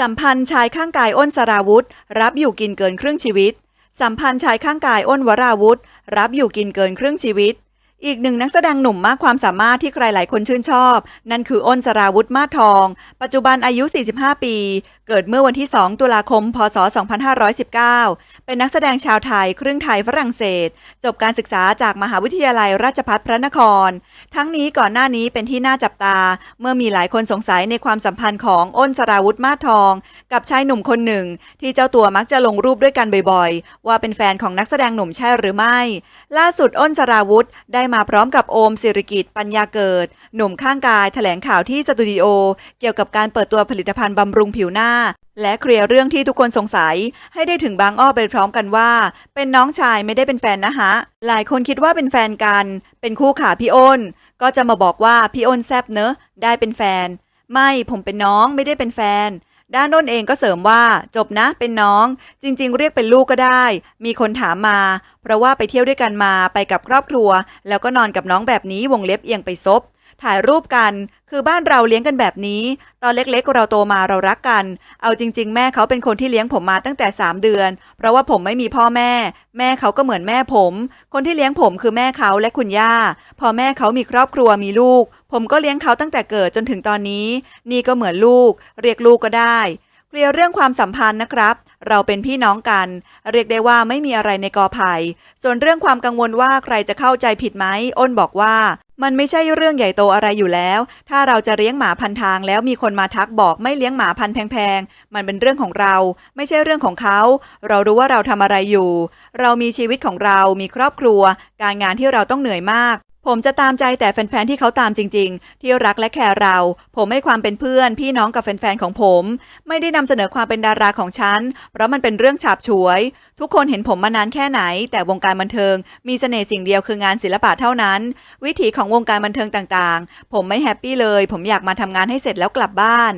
สัมพันธ์ชายข้างกายอ้นสราวุธ รับอยู่กินเกินครึ่งชีวิต สัมพันธ์ชายข้างกายอ้นวราวุธ รับอยู่กินเกินครึ่งชีวิต อีกหนึ่งนักแสดงหนุ่มมากความสามารถที่ใครหลายคนชื่นชอบ นั่นคืออ้นสราวุธมาทอง ปัจจุบันอายุ 45 ปี เกิดเมื่อวันที่ 2 ตุลาคม พศ 2519 เป็นนักแสดงชาวไทย ครึ่งไทยฝรั่งเศส จบการศึกษาจากมหาวิทยาลัยราชภัฏพระนคร ทั้งนี้ก่อนหน้านี้เป็นที่น่าจับตา เมื่อมีหลายคนสงสัยในความสัมพันธ์ของอ้นสราวุธมาทอง กับชายหนุ่มคนหนึ่ง ที่เจ้าตัวมักจะลงรูปด้วยกันบ่อยๆ ว่าเป็นแฟนของนักแสดงหนุ่มใช่หรือไม่ ล่าสุดอ้นสราวุธได้มาพร้อมกับโอมสิริกิตปัญญาเกิด หนุ่มข้างกายแถลงข่าวที่สตูดิโอเกี่ยวกับการเปิดตัวผลิตภัณฑ์บำรุงผิวหน้า และเคลียร์เรื่องที่ทุกคนสงสัย ให้ได้ถึงบางอ้อไปพร้อมกันว่า เป็นน้องชายไม่ได้เป็นแฟนนะฮะ หลายคนคิดว่าเป็นแฟนกัน เป็นคู่ขาพี่อ้น ก็จะมาบอกว่าพี่อ้นแซบเนอะได้เป็นแฟน ไม่ผมเป็นน้องไม่ได้เป็นแฟน ด้านอ้นเองก็เสริมว่า จบนะเป็นน้อง จริง ๆ เรียกเป็นลูกก็ได้ มีคนถามมา เพราะว่าไปเที่ยวด้วยกันมาไปกับครอบครัว แล้วก็นอนกับน้องแบบนี้วงเล็บเอียงไปซบ ถ่ายรูปกัน คือบ้านเราเลี้ยงกันแบบนี้ ตอนเล็กๆเราโตมาเรารักกัน เอาจริง ๆ แม่เขาเป็นคนที่เลี้ยงผมมาตั้งแต่ 3 เดือน เพราะว่าผมไม่มีพ่อแม่ แม่เขาก็เหมือนแม่ผม คนที่เลี้ยงผมคือแม่เขาและคุณย่า พอแม่เขามีครอบครัวมีลูก ผมก็เลี้ยงเขาตั้งแต่เกิดจนถึงตอนนี้ นี่ก็เหมือนลูก เรียกลูกก็ได้ เคลียร์เรื่องความสัมพันธ์นะครับ เราเป็นพี่น้องกัน เรียกได้ว่าไม่มีอะไรในกอไผ่ส่วนเรื่องความกังวลว่าใครจะเข้าใจผิดไหมอ้นบอกว่า มันไม่ใช่เรื่องใหญ่โตอะไรอยู่แล้ว ถ้าเราจะเลี้ยงหมาพันทางแล้วมีคนมาทักบอกไม่เลี้ยงหมาพันแพงๆมันเป็นเรื่องของเรา ไม่ใช่เรื่องของเขา เรารู้ว่าเราทำอะไรอยู่ เรามีชีวิตของเรา มีครอบครัว การงานที่เราต้องเหนื่อยมาก ผมจะตามใจแต่แฟนๆ ที่เขาตามจริง ๆ ที่รักและแคร์เรา ผมให้ความเป็นเพื่อน พี่น้องกับแฟนๆ ของผม ไม่ได้นำเสนอความเป็นดาราของฉัน เพราะมันเป็นเรื่องฉาบฉวย ทุกคนเห็นผมมานานแค่ไหน แต่วงการบันเทิง มีเสน่ห์สิ่งเดียวคืองานศิลปะเท่านั้น วิถีของวงการบันเทิงต่างๆ ผมไม่แฮปปี้เลย ผมอยากมาทำงานให้เสร็จแล้วกลับบ้าน